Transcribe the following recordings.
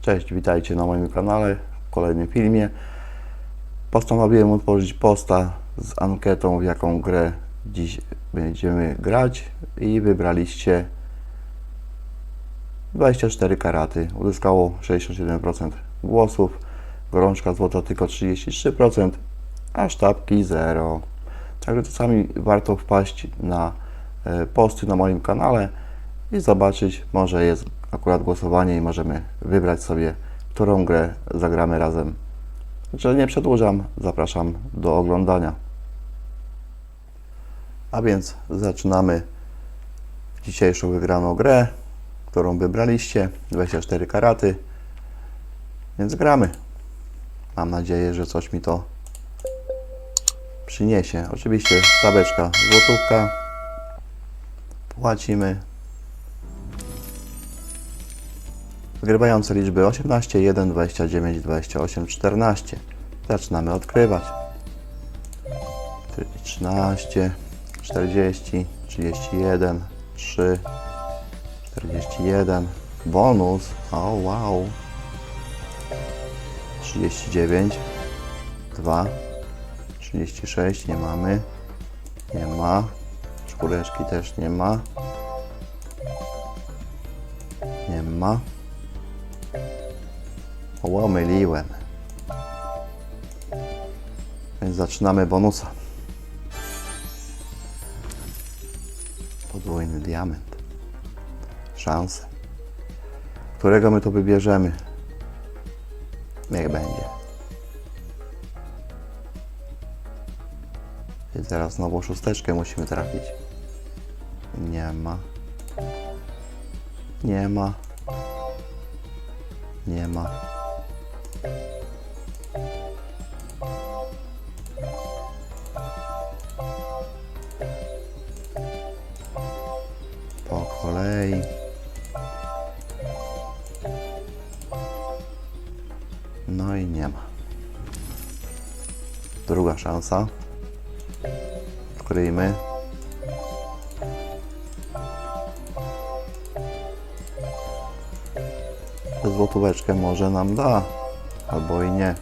Cześć, witajcie na moim kanale w kolejnym filmie. Postanowiłem utworzyć posta z ankietą, w jaką grę dziś będziemy grać i wybraliście 24 karaty. Uzyskało 67% głosów, gorączka złota tylko 33%, a sztabki 0. Także czasami warto wpaść na e, posty na moim kanale i zobaczyć, może jest akurat głosowanie i możemy wybrać sobie, którą grę zagramy razem. Że nie przedłużam, zapraszam do oglądania. A więc zaczynamy dzisiejszą wygraną grę, którą wybraliście. 24 karaty. Więc gramy. Mam nadzieję, że coś mi to przyniesie. Oczywiście staweczka złotówka. Płacimy. Wygrywające liczby 18, 1, 29, 28, 14. Zaczynamy odkrywać. 13, 40, 31, 3, 41. Bonus. O, wow. 39, 2, 36. Nie mamy. Nie ma. Czwóreczki też nie ma. Nie ma. Pomyliłem. Więc zaczynamy bonusa. Podwójny diament. Szanse. Którego my to wybierzemy? Niech będzie. I teraz znowu szósteczkę musimy trafić. Nie ma. Nie ma. Nie ma. No i nie ma. Druga szansa. Odkryjmy. Złotóweczkę może nam da, albo i nie.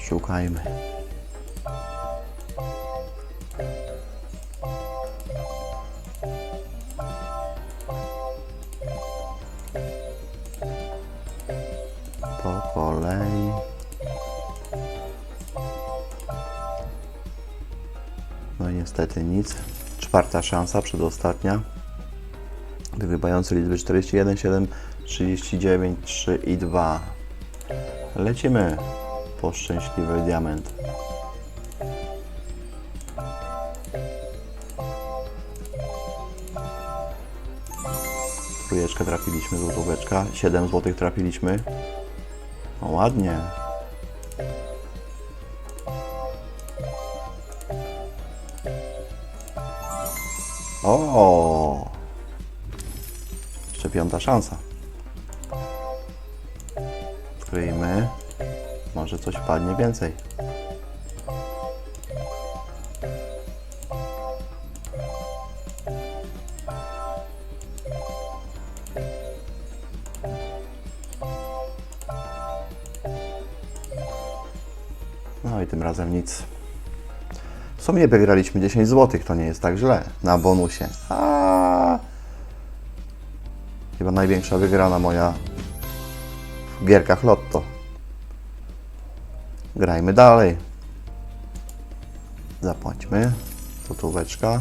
Szukajmy. Niestety nic. Czwarta szansa, przedostatnia. Wygrywający liczby 41, 7, 39, 3 i 2. Lecimy po szczęśliwy diament. Trójeczkę trafiliśmy, złotóweczka. 7 złotych trafiliśmy. No ładnie. O! Jeszcze piąta szansa. Odkryjmy. Może coś padnie więcej. No i tym razem nic. W sumie wygraliśmy 10 zł, to nie jest tak źle. Na bonusie. A Chyba największa wygrana moja w gierkach Lotto. Grajmy dalej. Zapłaćmy. Złotóweczka.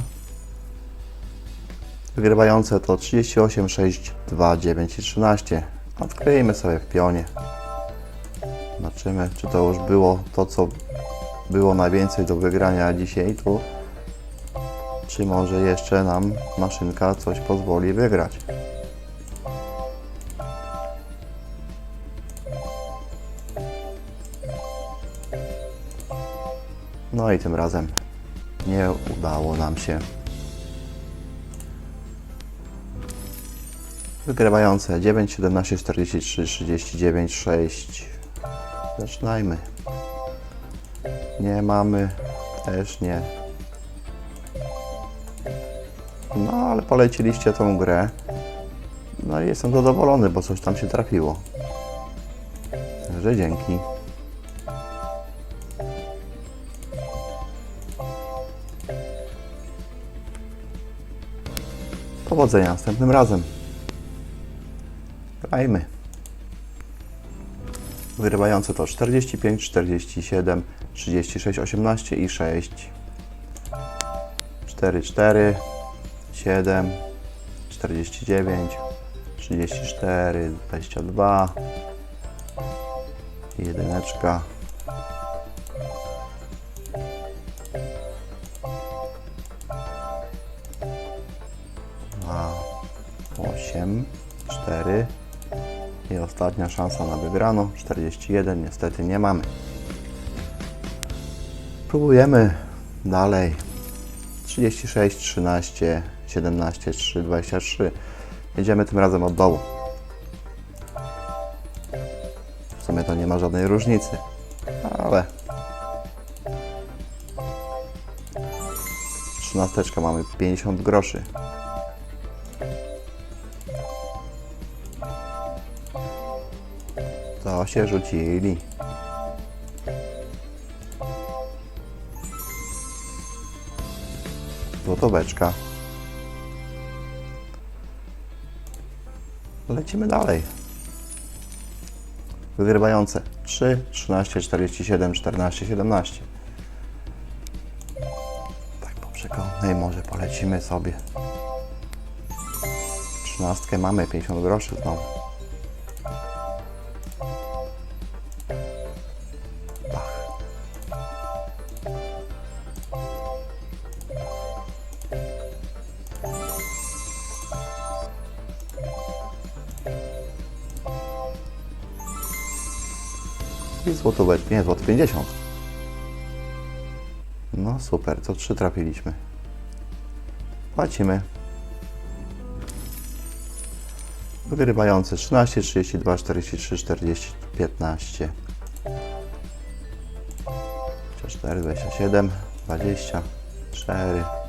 Wygrywające to 38, 6, 2, 9 i 13. Odkryjmy sobie w pionie. Zobaczymy, czy to już było to, co było najwięcej do wygrania dzisiaj tu. Czy może jeszcze nam maszynka coś pozwoli wygrać. No i tym razem nie udało nam się. Wygrywające 9, 17, 43, 39, 6. Zaczynajmy. Nie mamy. Też nie. No, ale poleciliście tą grę. No i jestem zadowolony, bo coś tam się trafiło. Także dzięki. Powodzenia następnym razem. Grajmy. Wyrywające to 45, 47, 36, 18 i 6. 4, 4, 7, 49, 34, 22, jedyneczka. Dwa, osiem, cztery i ostatnia szansa na wygraną 41, niestety nie mamy. Próbujemy dalej. 36, 13, 17, 3, 23. Jedziemy tym razem od dołu. W sumie to nie ma żadnej różnicy, ale 13 mamy 50 groszy. To się rzucili. Złotóweczka. Lecimy dalej. Wygrywające 3, 13, 47, 14, 17. Tak po przekątnej może polecimy sobie. 13 mamy 50 groszy znowu. I złotówek, nie, złoty 50. No super, to trzy trafiliśmy. Płacimy. Wygrywający 13, 32, 43, 40, 15. 24, 27, 24.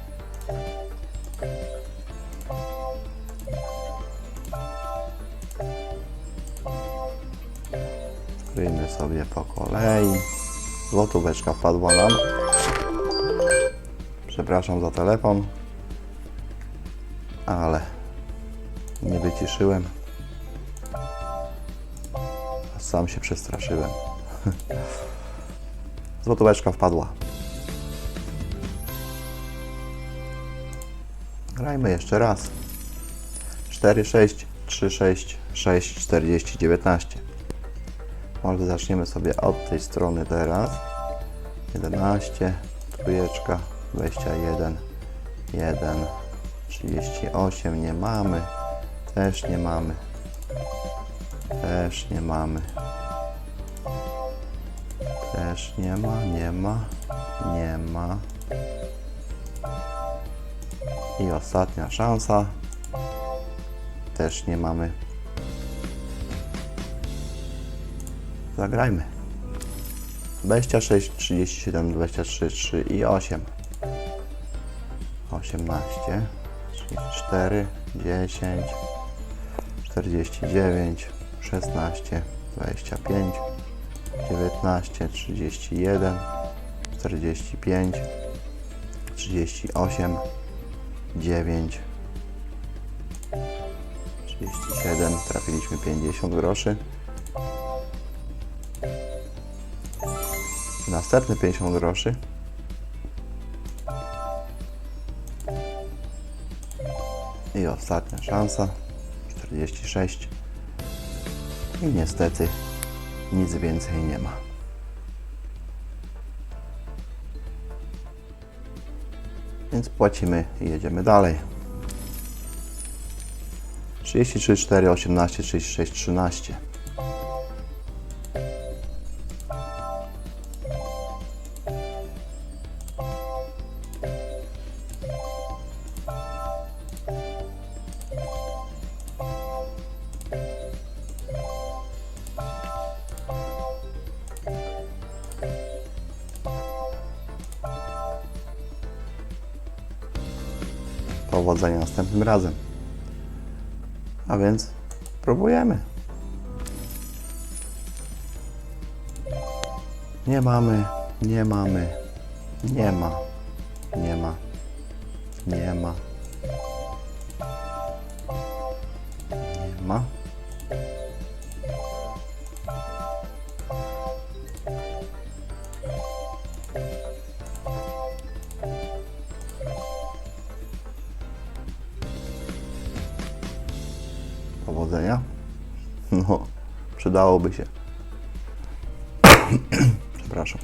Kryjmy sobie po kolei. Złotóweczka wpadła nam. Przepraszam za telefon, ale nie wyciszyłem. Sam się przestraszyłem. Złotóweczka wpadła. Grajmy jeszcze raz. 4, 6, 3, 6, 6, 40, 19. Może zaczniemy sobie od tej strony teraz. 11, trójeczka, 21, 1, 38, nie mamy. Też nie mamy. Też nie mamy. Też nie ma, nie ma, nie ma. I ostatnia szansa. Też nie mamy. Zagrajmy. 26, 37, 23, 3 i 8. 18, 34, 10, 49, 16, 25, 19, 31, 45, 38, 9, 37, trafiliśmy 50 groszy. Następny 50 groszy. I ostatnia szansa. 46. I niestety nic więcej nie ma. Więc płacimy i jedziemy dalej. 33, 4, 18, 36, 13. Powodzenia następnym razem. A więc próbujemy. Nie mamy, nie mamy, nie ma, nie ma, nie ma, nie ma. Przydałoby się. Przepraszam.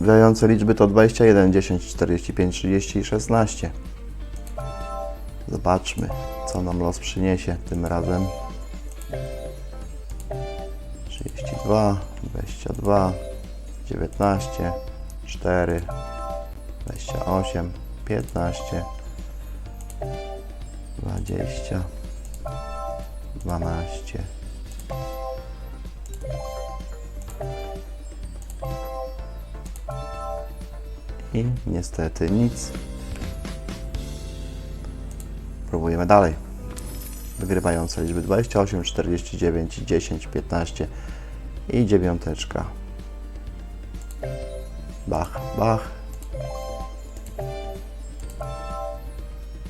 Wybierające liczby to 21, 10, 45, 30 i 16. Zobaczmy, co nam los przyniesie tym razem. 32, 22, 19, 4, 28, 15, 20, 12, i niestety nic. Próbujemy dalej. Wygrywające liczby 28, 49, 10, 15 i dziewiąteczka. Bach, bach.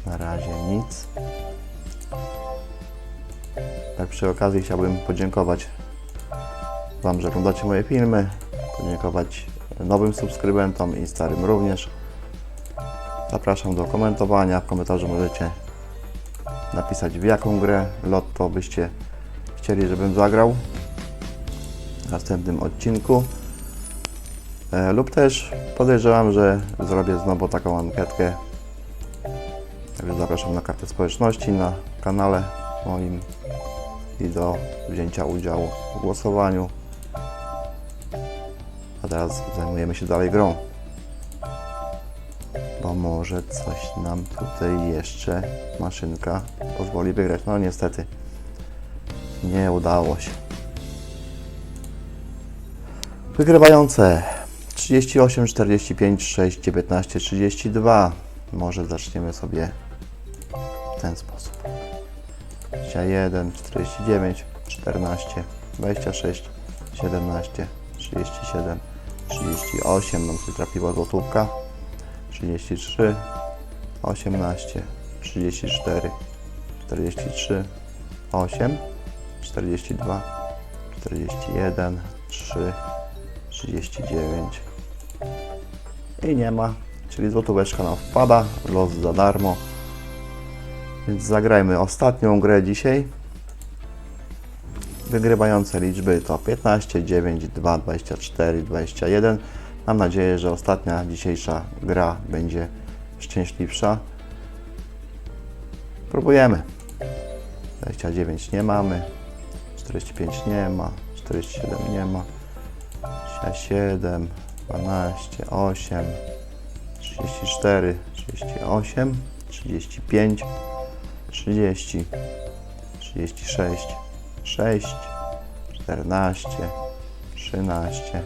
Na razie nic. Tak przy okazji chciałbym podziękować Wam, że oglądacie moje filmy, podziękować nowym subskrybentom i starym również. Zapraszam do komentowania. W komentarzu możecie napisać w jaką grę Lotto byście chcieli, żebym zagrał w następnym odcinku. E, lub też podejrzewam, że zrobię znowu taką ankietkę. Także zapraszam na kartę społeczności na kanale moim i do wzięcia udziału w głosowaniu. A teraz zajmujemy się dalej grą. Bo może coś nam tutaj jeszcze maszynka pozwoli wygrać. No niestety nie udało się. Wygrywające 38, 45, 6, 19, 32. Może zaczniemy sobie w ten sposób. 21, 49, 14, 26, 17, 37, 38, nam się trafiła złotówka, 33, 18, 34, 43, 8, 42, 41, 3, 39 i nie ma, czyli złotóweczka nam wpada, los za darmo. Więc zagrajmy ostatnią grę dzisiaj. Wygrywające liczby to 15, 9, 2, 24, 21. Mam nadzieję, że ostatnia dzisiejsza gra będzie szczęśliwsza. Próbujemy. 29 nie mamy, 45 nie ma, 47 nie ma, 67, 12, 8, 34, 38, 35, 30, 36, 6, 14, 13,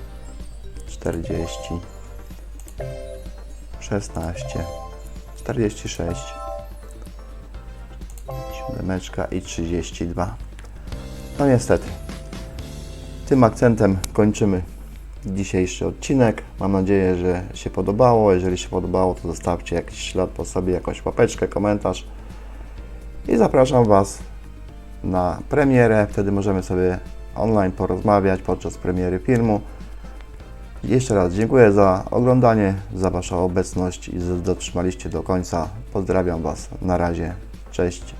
40, 16, 46, siódemeczka i 32. No niestety, tym akcentem kończymy dzisiejszy odcinek. Mam nadzieję, że się podobało. Jeżeli się podobało, to zostawcie jakiś ślad po sobie, jakąś łapeczkę, komentarz. I zapraszam Was na premierę. Wtedy możemy sobie online porozmawiać podczas premiery filmu. Jeszcze raz dziękuję za oglądanie, za Waszą obecność i że dotrzymaliście do końca. Pozdrawiam Was. Na razie. Cześć.